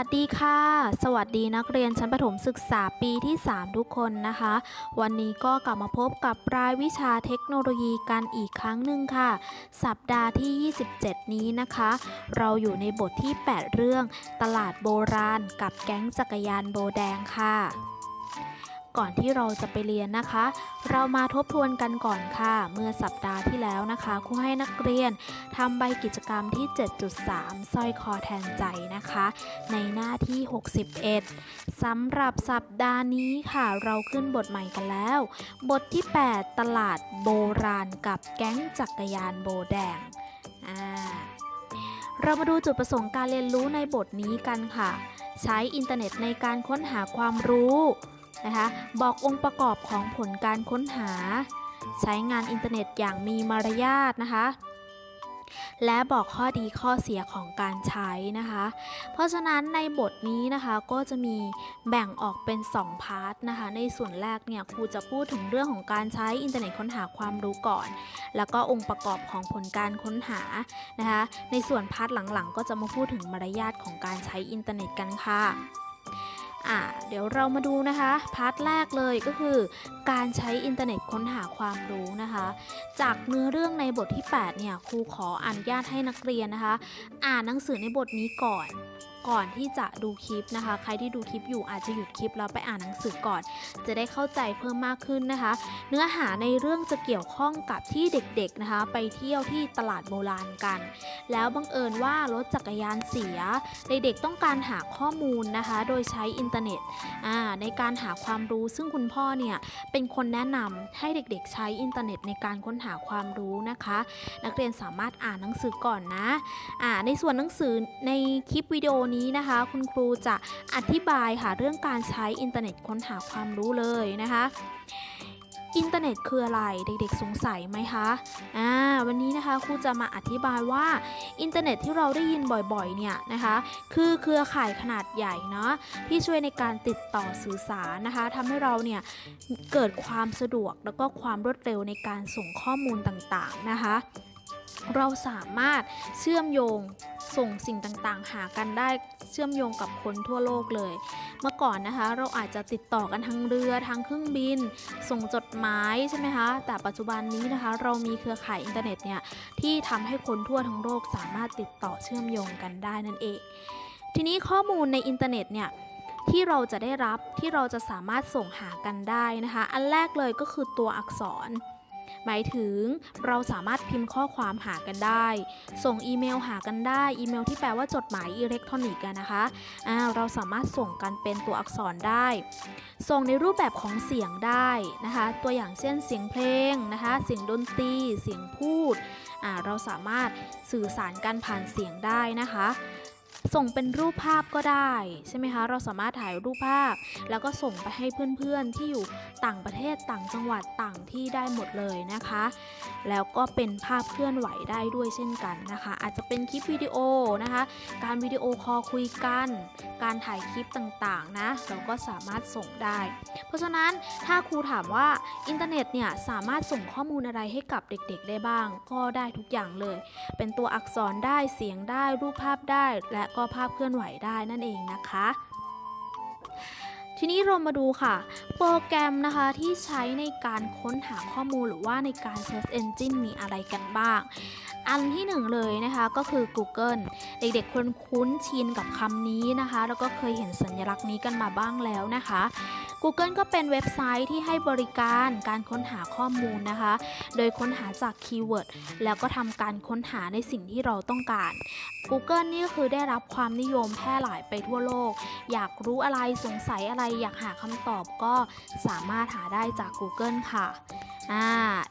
สวัสดีค่ะ สวัสดีนักเรียนชั้นประถมศึกษาปีที่ 3 ทุกคนนะคะ วันนี้ก็กลับมาพบกับรายวิชาเทคโนโลยีกันอีกครั้งหนึ่งค่ะ สัปดาห์ที่ 27 นี้นะคะ เราอยู่ในบทที่ 8 เรื่องตลาดโบราณกับแก๊งจักรยานโบแดงค่ะ ก่อนที่เราจะไปเรียนนะคะ เรามาทบทวนกันก่อนค่ะ เมื่อสัปดาห์ที่แล้วนะคะครูให้นักเรียนทำใบกิจกรรมที่ 7.3สร้อยคอแทนใจนะคะ ในหน้าที่ 61สำหรับสัปดาห์นี้ค่ะ เราขึ้นบทใหม่กันแล้ว บทที่ 8 ตลาดโบราณกับแก๊งจักรยานโบแดงอ่าเรามาดูจุดประสงค์การเรียนรู้ในบทนี้กันค่ะ ใช้อินเทอร์เน็ตในการค้นหาความรู้ นะคะบอกองค์ประกอบของผลการค้นหา ใช้งานอินเทอร์เน็ตอย่างมีมารยาทนะคะและบอกข้อดีข้อเสียของการใช้นะคะ เพราะฉะนั้นในบทนี้นะคะก็จะมีแบ่งออกเป็น 2 พาร์ทนะคะ ในส่วนแรกเนี่ยครูจะพูดถึงเรื่องของการใช้อินเทอร์เน็ตค้นหาความรู้ก่อน แล้วก็องค์ประกอบของผลการค้นหานะคะ ในส่วนพาร์ทหลังๆ ก็จะมาพูดถึงมารยาทของการใช้อินเทอร์เน็ตกันค่ะ อ่าเดี๋ยวเรามาดูนะคะพาร์ทแรกเลยก็คือ การใช้อินเทอร์เน็ตค้นหาความรู้นะคะ จากเนื้อเรื่องในบทที่ 8 เนี่ยครูขออนุญาตให้นักเรียนนะคะ อ่านหนังสือในบทนี้ก่อน ก่อนที่จะดูคลิปนะคะ ใครที่ดูคลิปอยู่อาจจะหยุดคลิปแล้วไปอ่านหนังสือก่อน จะได้เข้าใจเพิ่มมากขึ้นนะคะ เนื้อหาในเรื่องจะเกี่ยวข้องกับที่เด็กๆนะคะ ไปเที่ยวที่ตลาดโบราณกัน แล้วบังเอิญว่ารถจักรยานเสีย เด็กๆต้องการหาข้อมูลนะคะ โดยใช้อินเทอร์เน็ตในการหาความรู้ซึ่งคุณพ่อเนี่ยเป็นคนแนะนำให้เด็กๆ ใช้อินเทอร์เน็ตในการค้นหาความรู้นะคะ นักเรียนสามารถอ่านหนังสือก่อนนะอ่าในส่วนหนังสือในคลิปวิดีโอนี้นะคะ คุณครูจะอธิบายค่ะเรื่องการใช้อินเทอร์เน็ตค้นหาความรู้เลยนะคะอินเทอร์เน็ตคืออะไรเด็กๆสงสัยไหมคะอ่าวันนี้นะคะครูจะมาอธิบายว่าอินเทอร์เน็ตที่เราได้ยินบ่อยๆเนี่ยนะคะคือเครือข่ายขนาดใหญ่เนาะที่ช่วยในการติดต่อสื่อสารนะคะทำให้เราเนี่ยเกิดความสะดวกแล้วก็ความรวดเร็วในการส่งข้อมูลต่างๆนะคะ เราสามารถเชื่อมโยงส่งสิ่งต่างๆ หากันได้เชื่อมโยงกับคนทั่วโลกเลย เมื่อก่อนนะคะ เราอาจจะติดต่อกันทางเรือทางเครื่องบิน ส่งจดหมายใช่ไหมคะ แต่ปัจจุบันนี้นะคะ เรามีเครือข่ายอินเทอร์เน็ตเนี่ยที่ทำให้คนทั่วทั้งโลกสามารถติดต่อเชื่อมโยงกันได้นั่นเอง ทีนี้ข้อมูลในอินเทอร์เน็ตเนี่ยที่เราจะได้รับที่เราจะสามารถส่งหากันได้นะคะ อันแรกเลยก็คือตัวอักษร หมายถึงเราสามารถพิมพ์ข้อความหากันได้ ส่งอีเมลหากันได้อีเมลที่แปลว่าจดหมายอิเล็กทรอนิกส์นะคะอ่าเราสามารถส่งกันเป็นตัวอักษรได้ ส่งในรูปแบบของเสียงได้นะคะ ตัวอย่างเช่นเสียงเพลงนะคะ เสียงดนตรีเสียงพูดอ่าเราสามารถสื่อสารกันผ่านเสียงได้นะคะ ส่งเป็นรูปภาพก็ได้ใช่ไหมคะเราสามารถถ่ายรูปภาพ แล้วก็ส่งไปให้เพื่อนๆที่อยู่ต่างประเทศต่างจังหวัดต่างที่ได้หมดเลยนะคะ แล้วก็เป็นภาพเคลื่อนไหวได้ด้วยเช่นกันนะคะ อาจจะเป็นคลิปวิดีโอนะคะ การวิดีโอคอลคุยกัน การถ่ายคลิปต่างๆนะเราก็สามารถส่งได้ เพราะฉะนั้นถ้าครูถามว่าอินเทอร์เน็ตเนี่ยสามารถส่งข้อมูลอะไรให้กับเด็กๆได้บ้าง ก็ได้ทุกอย่างเลย เป็นตัวอักษรได้เสียงได้รูปภาพได้และก็ภาพเคลื่อนไหวได้นั่นเองนะคะ ทีนี้เรามาดูค่ะ โปรแกรมนะคะที่ใช้ในการค้นหาข้อมูลหรือว่าในการ Search Engine มีอะไรกันบ้าง อันที่หนึ่งเลยนะคะก็คือ Google เด็กๆควรคุ้นชินกับคำนี้นะคะ แล้วก็เคยเห็นสัญลักษณ์นี้กันมาบ้างแล้วนะคะ Google ก็เป็นเว็บไซต์ที่ให้บริการการค้นหาข้อมูลนะคะ โดยค้นหาจากคีย์เวิร์ดแล้วก็ทำการค้นหาในสิ่งที่เราต้องการ Google นี่ก็คือได้รับความนิยมแพร่หลายไปทั่วโลก อยากรู้อะไรสงสัยอะไรอยากหาคำตอบก็สามารถหาได้จาก Google ค่ะอ่า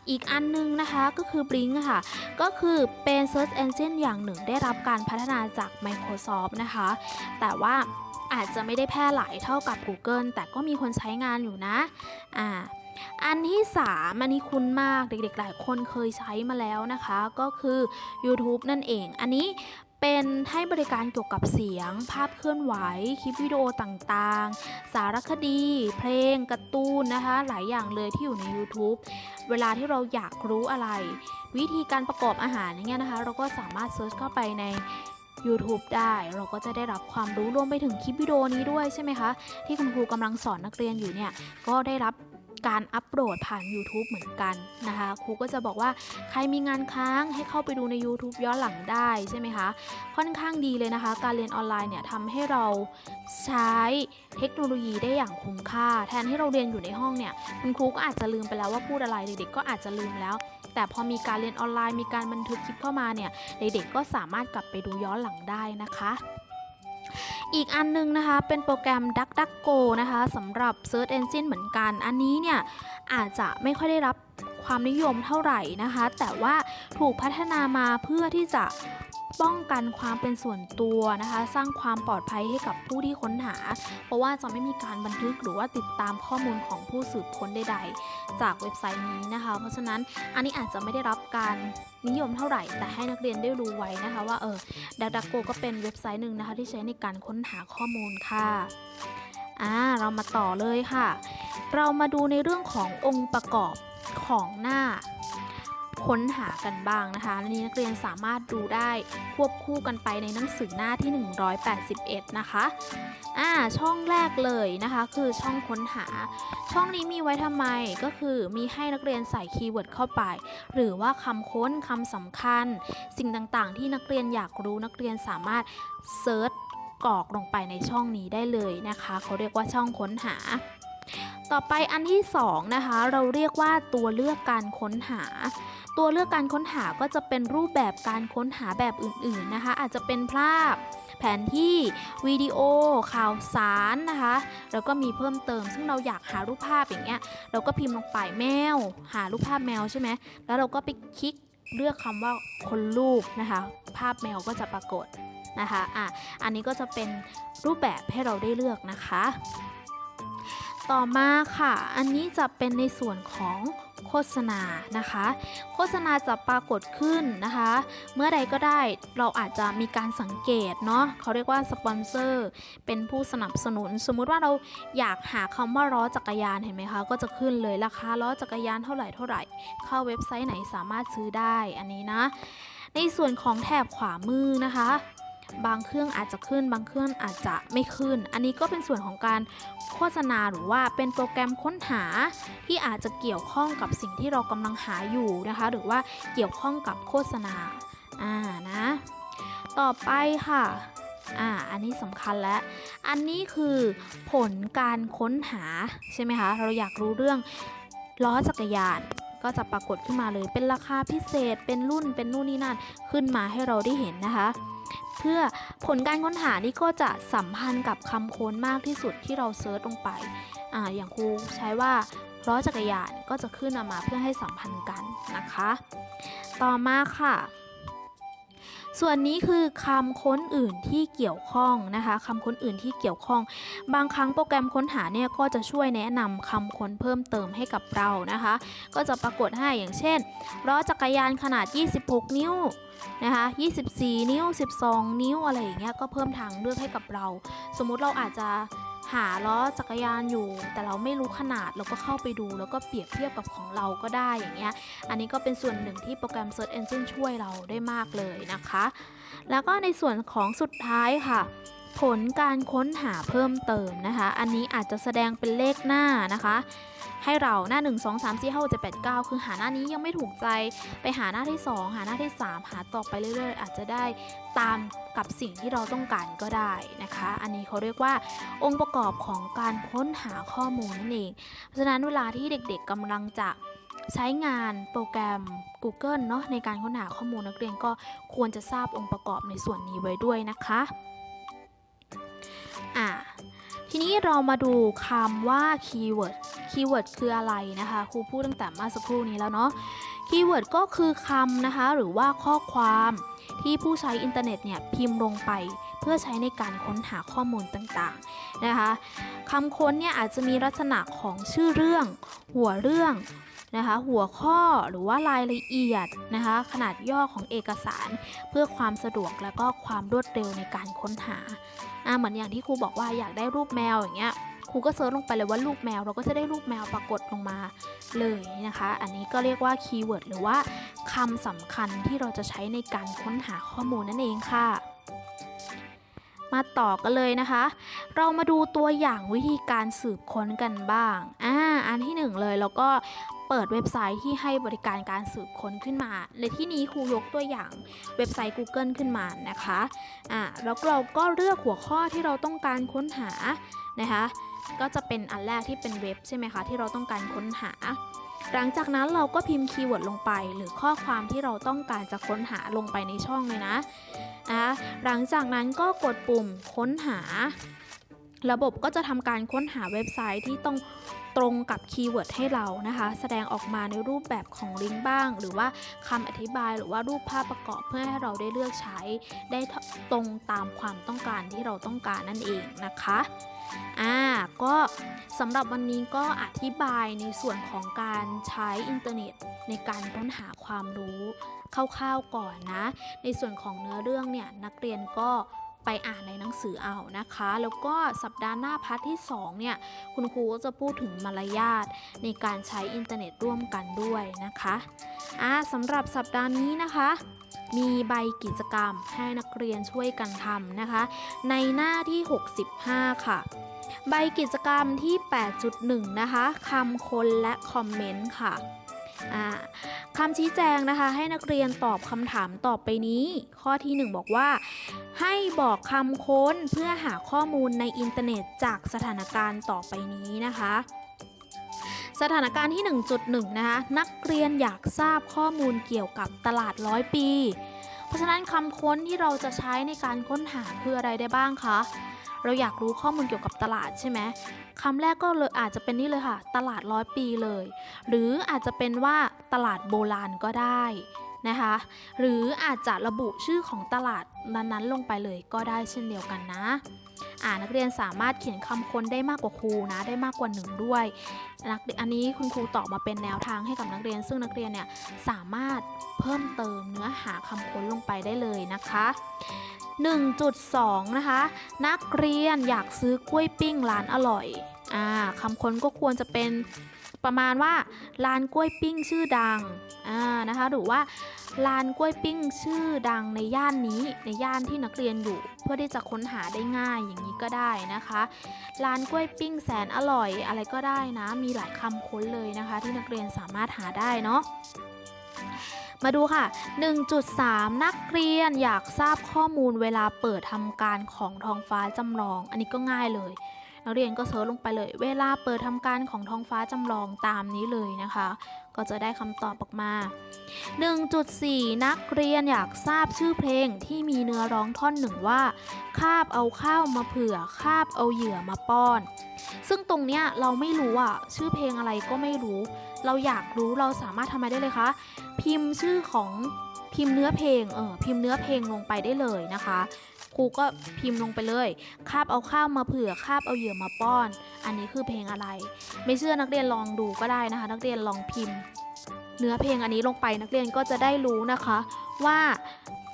อีกอันนึงนะคะก็คือ Bing ค่ะ ก็คือเป็น Search Engine อย่างหนึ่งได้รับการพัฒนาจาก Microsoft นะคะ แต่ว่าอาจจะไม่ได้แพร่หลายเท่ากับ Google แต่ก็มีคนใช้งานอยู่นะอ่าอันที่ 3 อันนี้คุ้นมากเด็กๆ หลายคนเคยใช้มาแล้วนะคะ ก็คือ YouTube นั่นเอง อันนี้ เป็นให้บริการเกี่ยวกับเสียง ภาพเคลื่อนไหว คลิปวิดีโอต่างๆ สารคดี เพลงการ์ตูนนะคะ หลายอย่างเลยที่อยู่ใน YouTube เวลาที่เราอยากรู้อะไร วิธีการประกอบอาหารอย่างเงี้ยนะคะ เราก็สามารถเซิร์ชเข้าไปใน YouTube ได้เราก็จะได้รับความรู้รวมไปถึงคลิปวิดีโอนี้ด้วยใช่ไหมคะ ที่คุณครูกำลังสอนนักเรียนอยู่เนี่ย ก็ได้รับ การอัปโหลดผ่าน YouTube เหมือนกันนะคะครูก็จะบอกว่าใครมีงานค้างให้เข้าไปดูใน YouTube ย้อนหลังได้ใช่ไหมคะ ค่อนข้างดีเลยนะคะ การเรียนออนไลน์เนี่ยทำให้เราใช้เทคโนโลยีได้อย่างคุ้มค่า แทนที่เราเรียนอยู่ในห้องเนี่ยคุณครูก็อาจจะลืมไปแล้วว่าพูดอะไรเด็กๆก็อาจจะลืมแล้ว แต่พอมีการเรียนออนไลน์มีการบันทึกคลิปเข้ามาเนี่ยเด็กๆก็สามารถกลับไปดูย้อนหลังได้นะคะ อีกอันนึงนะคะเป็นโปรแกรม DuckDuckGo นะคะสำหรับ Search Engine เหมือนกัน อันนี้เนี่ยอาจจะไม่ค่อยได้รับ ความนิยมเท่าไหร่นะคะ แต่ว่าถูกพัฒนามาเพื่อที่จะป้องกันความเป็นส่วนตัวนะคะ สร้างความปลอดภัยให้กับผู้ที่ค้นหา เพราะว่าจะไม่มีการบันทึกหรือว่าติดตามข้อมูลของผู้สืบค้นใด ๆ จากเว็บไซต์นี้นะคะ เพราะฉะนั้นอันนี้อาจจะไม่ได้รับการนิยมเท่าไหร่ แต่ให้นักเรียนได้รู้ไว้นะคะว่าเออดักดักโกก็เป็นเว็บไซต์หนึ่งนะคะ ที่ใช้ในการค้นหาข้อมูลค่ะอ่าเรามาต่อเลยค่ะ เรามาดูในเรื่องขององค์ประกอบ ของหน้าค้นหากันบ้างนะคะอันนี้นักเรียนสามารถดูได้ควบคู่กันไปในหนังสือหน้าที่ 181 นะคะ อ่า ช่องแรกเลยนะคะ คือช่องค้นหา ช่องนี้มีไว้ทำไม ก็คือมีให้นักเรียนใส่คีย์เวิร์ดเข้าไป หรือว่าคำค้นคำสำคัญ สิ่งต่างๆ ที่นักเรียนอยากรู้นักเรียนสามารถเซิร์ชกรอกลงไปในช่องนี้ได้เลยนะคะ เขาเรียกว่าช่องค้นหา ต่อไปอันที่สองนะคะเราเรียกว่าตัวเลือกการค้นหา ตัวเลือกการค้นหาก็จะเป็นรูปแบบการค้นหาแบบอื่นๆนะคะ อาจจะเป็นภาพ แผนที่วิดีโอ ข่าวสารนะคะแล้วก็มีเพิ่มเติม ซึ่งเราอยากหารูปภาพอย่างเงี้ยเราก็พิมพ์ลงไปแมว หารูปภาพแมวใช่ไหมแล้วเราก็ไปคลิกเลือกคำว่าคนรูปนะคะ ภาพแมวก็จะปรากฏนะคะอะอันนี้ก็จะเป็นรูปแบบให้เราได้เลือกนะคะ ต่อมาค่ะ อันนี้จะเป็นในส่วนของโฆษณานะคะ โฆษณาจะปรากฏขึ้นนะคะ เมื่อใดก็ได้เราอาจจะมีการสังเกตเนาะเขาเรียกว่าสปอนเซอร์เป็นผู้สนับสนุน สมมุติว่าเราอยากหาคำว่าล้อจักรยานเห็นไหมคะ ก็จะขึ้นเลยราคาล้อจักรยานเท่าไหร่เท่าไหร่ เข้าเว็บไซต์ไหนสามารถซื้อได้อันนี้นะ ในส่วนของแถบขวามือนะคะ บางเครื่องอาจจะขึ้น บางเครื่องอาจจะไม่ขึ้น อันนี้ก็เป็นส่วนของการโฆษณาหรือว่าเป็นโปรแกรมค้นหาที่อาจจะเกี่ยวข้องกับสิ่งที่เรากำลังหาอยู่นะคะ หรือว่าเกี่ยวข้องกับโฆษณาอ่านะ ต่อไปค่ะอ่าอันนี้สำคัญแล้ว อันนี้คือผลการค้นหาใช่ไหมคะ เราอยากรู้เรื่องล้อจักรยานก็จะปรากฏขึ้นมาเลย เป็นราคาพิเศษ เป็นรุ่น เป็นนู่นนี่นั่น ขึ้นมาให้เราได้เห็นนะคะ เพื่อผลการค้นหานี่ก็จะสัมพันธ์กับคำค้นมากที่สุดที่เราเซิร์ชลงไปออย่างครูใช้ว่าล้อจักรยานก็จะขึ้นออกมาเพื่อให้สัมพันธ์กันนะคะ ต่อมาค่ะ ส่วนนี้คือคำค้นอื่นที่เกี่ยวข้องนะคะคำค้นอื่นที่เกี่ยวข้อง บางครั้งโปรแกรมค้นหาเนี่ยก็จะช่วยแนะนำคำค้นเพิ่มเติมให้กับเรานะคะ ก็จะปรากฏให้อย่างเช่นล้อจักรยานขนาด 26 นิ้วนะคะ 24 นิ้ว 12 นิ้วอะไรอย่างเงี้ยก็เพิ่มทางเลือกให้กับเรา สมมุติเราอาจจะ หาล้อจักรยานอยู่ แต่เราไม่รู้ขนาดเราก็เข้าไปดู แล้วก็เปรียบเทียบกับของเราก็ได้อย่างเงี้ยอันนี้ก็เป็นส่วนหนึ่งที่โปรแกรม Search Engine ช่วยเราได้มากเลยนะคะ แล้วก็ในส่วนของสุดท้ายค่ะผลการค้นหาเพิ่มเติมนะคะ อันนี้อาจจะแสดงเป็นเลขหน้านะคะ ให้เราหน้า 1 2 3 4 5 6 7 8 9 คือหาหน้านี้ยังไม่ถูกใจไปหาหน้าที่ 2 หาหน้าที่ 3 หาต่อไปเรื่อยๆ อาจจะได้ตามกับสิ่งที่เราต้องการก็ได้นะคะ อันนี้เขาเรียกว่า องค์ประกอบของการค้นหาข้อมูลนั่นเอง เพราะฉะนั้นเวลาที่เด็กๆกำลังจะใช้งานโปรแกรม Google เนาะในการค้นหาข้อมูลนักเรียนก็ควรจะทราบองค์ประกอบในส่วนนี้ไว้ด้วยนะคะ อ่า ทีนี้เรามาดูคำว่าคีย์เวิร์ด คีย์เวิร์ดคืออะไรนะคะ ครูพูดตั้งแต่เมื่อสักครู่นี้แล้วเนาะ คีย์เวิร์ดก็คือคำนะคะ หรือว่าข้อความที่ผู้ใช้อินเทอร์เน็ตเนี่ยพิมพ์ลงไป เพื่อใช้ในการค้นหาข้อมูลต่างๆนะคะคำค้นเนี่ยอาจจะมีลักษณะของชื่อเรื่อง หัวเรื่องนะคะ หัวข้อหรือว่ารายละเอียดนะคะ ขนาดย่อของเอกสาร เพื่อความสะดวกและก็ความรวดเร็วในการค้นหา อ่าเหมือนอย่างที่ครูบอกว่าอยากได้รูปแมวอย่างเงี้ยครูก็เซิร์ชลงไปเลยว่ารูปแมว เราก็จะได้รูปแมวปรากฏลงมาเลยนะคะ อันนี้ก็เรียกว่าคีย์เวิร์ดหรือว่าคำสำคัญที่เราจะใช้ในการค้นหาข้อมูลนั่นเองค่ะ มาต่อกันเลยนะคะ เรามาดูตัวอย่างวิธีการสืบค้นกันบ้างอ่า อันที่หนึ่งเลย แล้วก็เปิดเว็บไซต์ที่ให้บริการการสืบค้นขึ้นมา ในที่นี้ครูยกตัวอย่างเว็บไซต์ Google ขึ้นมานะคะอ่าแล้วเราก็เลือกหัวข้อที่เราต้องการค้นหานะคะก็จะเป็นอันแรกที่เป็นเว็บใช่ไหมคะที่เราต้องการค้นหา หลังจากนั้นเราก็พิมพ์คีย์เวิร์ดลงไป หรือข้อความที่เราต้องการจะค้นหาลงไปในช่องเลยนะนะหลังจากนั้นก็กดปุ่มค้นหา ระบบก็จะทำการค้นหาเว็บไซต์ที่ต้อง ตรงกับคีย์เวิร์ดให้เรานะคะ แสดงออกมาในรูปแบบของลิงก์บ้าง หรือว่าคำอธิบายหรือว่ารูปภาพประกอบเพื่อให้เราได้เลือกใช้ ได้ตรงตามความต้องการที่เราต้องการนั่นเองนะคะอ่าก็สำหรับวันนี้ก็อธิบายในส่วนของการใช้อินเทอร์เน็ตในการค้นหาความรู้คร่าวๆก่อนนะ ในส่วนของเนื้อเรื่องเนี่ยนักเรียนก็ ไปอ่านในหนังสือเอานะคะ แล้วก็สัปดาห์หน้าพาร์ทที่ 2 เนี่ย คุณครูก็จะพูดถึงมารยาทในการใช้อินเทอร์เน็ตร่วมกันด้วยนะคะอ่าสำหรับสัปดาห์นี้นะคะ มีใบกิจกรรมให้นักเรียนช่วยกันทำนะคะ ในหน้าที่ 65 ค่ะ ใบกิจกรรมที่ 8.1 นะคะคำคนและคอมเมนต์ค่ะอ่า คำชี้แจงนะคะ ให้นักเรียนตอบคำถามต่อไปนี้ ข้อที่ 1 บอกว่า ให้บอกคำค้นเพื่อหาข้อมูลในอินเทอร์เน็ตจากสถานการณ์ต่อไปนี้นะคะสถานการณ์ที่ 1.1 นะคะ นักเรียนอยากทราบข้อมูลเกี่ยวกับตลาดร้อยปี เพราะฉะนั้นคำค้นที่เราจะใช้ในการค้นหาคืออะไรได้บ้างคะ เราอยากรู้ข้อมูลเกี่ยวกับตลาดใช่ไหมคำแรกก็เลยอาจจะเป็นนี่เลยค่ะ ตลาดร้อยปีเลย หรืออาจจะเป็นว่า ตลาดโบราณก็ได้นะคะ หรืออาจจะระบุชื่อของตลาดนั้นๆลงไปเลยก็ได้เช่นเดียวกันนะอ่านักเรียนสามารถเขียนคำค้นได้มากกว่าครูนะได้มากกว่าหนึ่งด้วยนักอันนี้คุณครูตอบมาเป็นแนวทางให้กับนักเรียน ซึ่งนักเรียนเนี่ยสามารถเพิ่มเติมเนื้อหาคำค้นลงไปได้เลยนะคะ 1.2 นะคะ นักเรียนอยากซื้อกล้วยปิ้งร้านอร่อยอ่าคำค้นก็ควรจะเป็น ประมาณว่าร้านกล้วยปิ้งชื่อดังอ่านะคะหรือว่าร้านกล้วยปิ้งชื่อดังในย่านนี้ในย่านที่นักเรียนอยู่ เพื่อที่จะค้นหาได้ง่ายอย่างนี้ก็ได้นะคะร้านกล้วยปิ้งแสนอร่อยอะไรก็ได้นะ มีหลายคำค้นเลยนะคะ ที่นักเรียนสามารถหาได้เนาะมาดูค่ะ 1.3 นักเรียนอยากทราบข้อมูลเวลาเปิดทำการของท้องฟ้าจำลอง อันนี้ก็ง่ายเลย นักเรียนก็เซิร์ชลงไปเลย เวลาเปิดทำการของท้องฟ้าจำลองตามนี้เลยนะคะ ก็จะได้คำตอบออกมา 1.4 นักเรียนอยากทราบชื่อเพลงที่มีเนื้อร้องท่อนหนึ่งว่า คาบเอาข้าวมาเผื่อ คาบเอาเหยื่อมาป้อน ซึ่งตรงเนี้ยเราไม่รู้อะ ชื่อเพลงอะไรก็ไม่รู้ เราอยากรู้เราสามารถทำอะไรได้เลยคะ พิมพ์ชื่อของพิมพ์เนื้อเพลง เออ พิมพ์เนื้อเพลงลงไปได้เลยนะคะ ครูก็พิมพ์ลงไปเลยคาบเอาข้าวมาเผื่อคาบเอาเหยื่อมาป้อน อันนี้คือเพลงอะไร ไม่เชื่อนักเรียนลองดูก็ได้นะคะ นักเรียนลองพิมพ์ เนื้อเพลงอันนี้ลงไปนักเรียนก็จะได้รู้นะคะ ว่า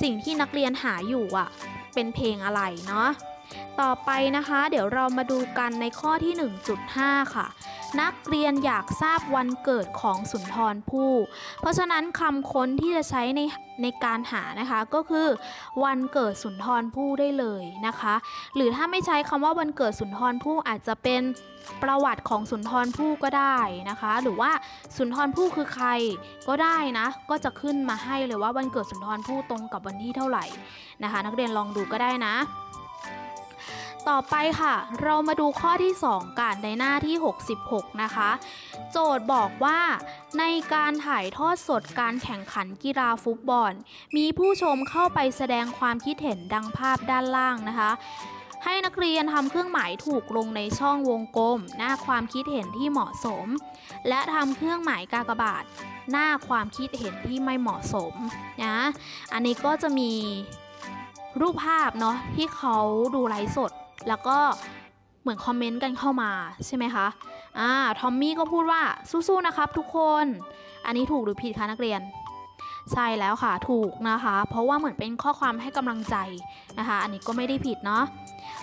สิ่งที่นักเรียนหาอยู่อะ เป็นเพลงอะไรเนาะต่อไปนะคะ เดี๋ยวเรามาดูกันในข้อที่ 1.5 ค่ะ นักเรียนอยากทราบวันเกิดของสุนทรภู่ เพราะฉะนั้นคำค้นที่จะใช้ในในการหานะคะก็คือวันเกิดสุนทรภู่ได้เลยนะคะ หรือถ้าไม่ใช้คำว่าวันเกิดสุนทรภู่อาจจะเป็นประวัติของสุนทรภู่ก็ได้นะคะ หรือว่าสุนทรภู่คือใครก็ได้นะ ก็จะขึ้นมาให้เลยว่าวันเกิดสุนทรภู่ตรงกับวันที่เท่าไหร่นะคะ นักเรียนลองดูก็ได้นะ ต่อไปค่ะ เรามาดูข้อที่ 2 กันในหน้าที่ 66 นะคะ โจทย์บอกว่า ในการถ่ายทอดสดการแข่งขันกีฬาฟุตบอล มีผู้ชมเข้าไปแสดงความคิดเห็นดังภาพด้านล่างนะคะ ให้นักเรียนทำเครื่องหมายถูกลงในช่องวงกลม หน้าความคิดเห็นที่เหมาะสม และทำเครื่องหมายกากบาท หน้าความคิดเห็นที่ไม่เหมาะสมนะอันนี้ก็จะมีรูปภาพเนาะที่เขาดูไลฟ์สด แล้วก็เหมือนคอมเมนต์กันเข้ามาใช่ไหมคะ อ่า ทอมมี่ก็พูดว่าสู้ๆนะครับทุกคน อันนี้ถูกหรือผิดคะนักเรียน ใช่แล้วค่ะถูกนะคะ เพราะว่าเหมือนเป็นข้อความให้กำลังใจนะคะ อันนี้ก็ไม่ได้ผิดเนาะ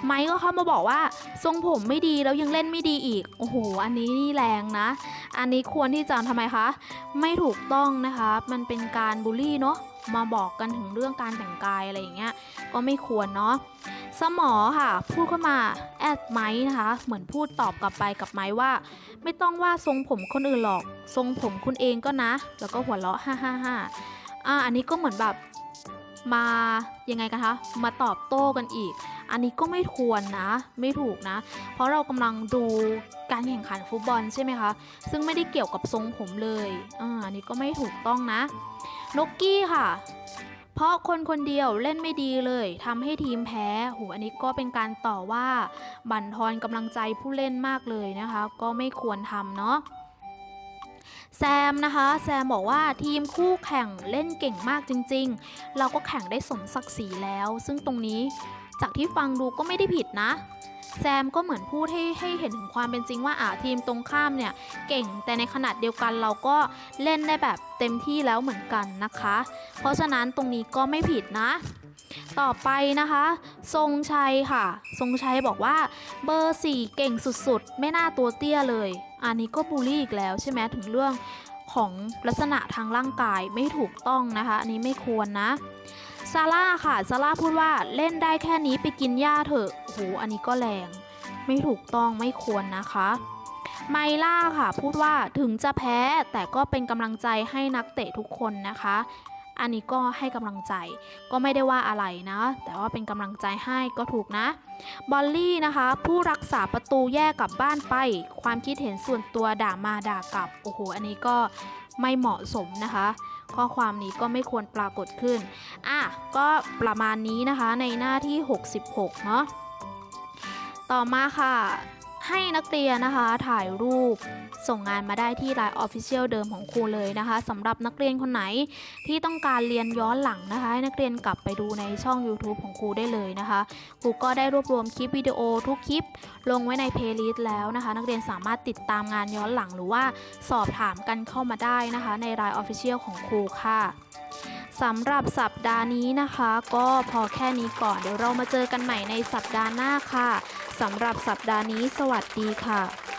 ไมค์ก็เข้ามาบอกว่าทรงผมไม่ดีแล้วยังเล่นไม่ดีอีก โอ้โห อันนี้นี่แรงนะ อันนี้ควรที่จะทำไมคะ ไม่ถูกต้องนะคะ มันเป็นการบูลลี่เนาะ มาบอกกันถึงเรื่องการแต่งกายอะไรอย่างเงี้ยก็ไม่ควรเนาะสมอค่ะ พูดเข้ามาแอดไม้นะคะ เหมือนพูดตอบกลับไปกับไม้ว่า ไม่ต้องว่าทรงผมคนอื่นหรอก ทรงผมคุณเองก็นะ แล้วก็หัวเราะฮ่าฮ่าฮ่าอ่าอันนี้ก็เหมือนแบบมายังไงกันคะมาตอบโต้กันอีก อันนี้ก็ไม่ควรนะ ไม่ถูกนะ เพราะเรากำลังดูการแข่งขันฟุตบอลใช่ไหมคะ ซึ่งไม่ได้เกี่ยวกับทรงผมเลยอ่าอันนี้ก็ไม่ถูกต้องนะ นกกี้ค่ะ เพราะคนคนเดียวเล่นไม่ดีเลยทำให้ทีมแพ้โหอันนี้ก็เป็นการต่อว่า บั่นทอนกำลังใจผู้เล่นมากเลยนะคะ ก็ไม่ควรทำเนาะแซมนะคะแซมบอกว่าทีมคู่แข่งเล่นเก่งมากจริง ๆ เราก็แข่งได้สมศักดิ์ศรีแล้ว ซึ่งตรงนี้ จากที่ฟังดูก็ไม่ได้ผิดนะ แซมก็เหมือนพูดให้ให้เห็นถึงความเป็นจริงว่าอ่าทีมตรงข้ามเนี่ย เก่งแต่ในขนาดเดียวกันเราก็เล่นได้แบบเต็มที่แล้วเหมือนกันนะคะ เพราะฉะนั้นตรงนี้ก็ไม่ผิดนะต่อไปนะคะ ทรงชัยค่ะ ทรงชัยบอกว่าเบอร์4เก่งสุดๆ ไม่น่าตัวเตี้ยเลย อันนี้ก็บูลลี่อีกแล้วใช่ไหมถึงเรื่องของลักษณะทางร่างกายไม่ถูกต้องนะคะ อันนี้ไม่ควรนะ ซาร่าค่ะ ซาร่าพูดว่าเล่นได้แค่นี้ไปกินหญ้าเถอะโอ้โห อันนี้ก็แรง ไม่ถูกต้องไม่ควรนะคะ ไมล่าค่ะ พูดว่าถึงจะแพ้แต่ก็เป็นกำลังใจให้นักเตะทุกคนนะคะ อันนี้ก็ให้กำลังใจ ก็ไม่ได้ว่าอะไรนะ แต่ว่าเป็นกำลังใจให้ก็ถูกนะ บอลลี่นะคะ ผู้รักษาประตูแยกกลับบ้านไป ความคิดเห็นส่วนตัวด่ามาด่ากลับ โอ้โห อันนี้ก็ไม่เหมาะสมนะคะ ข้อความนี้ก็ไม่ควรปรากฏขึ้น อะ ก็ประมาณนี้นะคะในหน้าที่ 66 เนาะ ต่อมาค่ะ ให้นักเรียนนะคะถ่ายรูป ส่งงานมาได้ที่ Line Official เดิมของครูเลยนะคะสำหรับนักเรียนคนไหนที่ต้องการเรียนย้อนหลังนะคะให้นักเรียนกลับไปดูในช่อง YouTube ของครูได้เลยนะคะครูก็ได้รวบรวมคลิปวิดีโอทุกคลิป ลงไว้ในเพลย์ลิสต์แล้วนะคะ นักเรียนสามารถติดตามงานย้อนหลังหรือว่าสอบถามกันเข้ามาได้นะคะ ใน Line Official ของครูค่ะสำหรับสัปดาห์นี้นะคะ ก็พอแค่นี้ก่อนเดี๋ยวเรามาเจอกันใหม่ในสัปดาห์หน้าค่ะ สำหรับสัปดาห์นี้ สวัสดีค่ะ